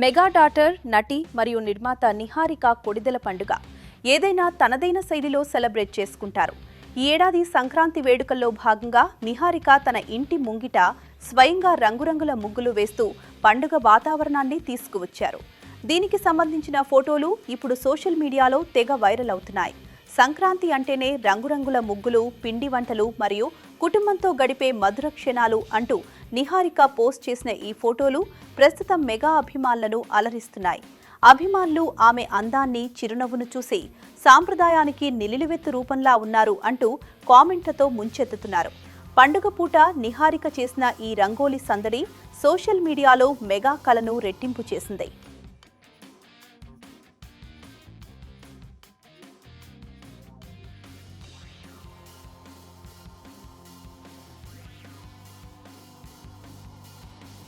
Mega daughter నటి మరియు నిర్మాత నిహారిక కొడిదెల పండుగ. ఏదైనా తనదైన శైలిలో సెలబ్రేట్ చేసుకుంటారు. ఈ ఏడాది సంక్రాంతి వేడుకల్లో భాగంగా నిహారిక తన ఇంటి ముంగిట స్వయంగా రంగురంగుల ముగ్గులు వేస్తూ పండుగ వాతావరణాన్ని తీసుకువచ్చారు. దీనికి సంబంధించిన ఫోటోలు ఇప్పుడు సోషల్ మీడియాలో తెగ వైరల్ అవుతున్నాయి. సంక్రాంతి అంటేనే రంగురంగుల ముగ్గులు పిండి వంటలు మరియు కుటుంబంతో గడిపే మధుర క్షణాలు అంటూ నిహారిక పోస్ట్ చేసిన ఈ ఫోటోలు ప్రస్తుతం మెగా అభిమానులను అలరిస్తున్నాయి. అభిమానులు ఆమె అందాన్ని చిరునవ్వును చూసి సాంప్రదాయానికి నిలిలివెత్తు రూపంలా ఉన్నారు అంటూ కామెంట్లతో ముంచెత్తుతున్నారు. పండుగ పూట నిహారిక చేసిన ఈ రంగోలీ సందడి సోషల్ మీడియాలో మెగా కలను రెట్టింపు చేసింది.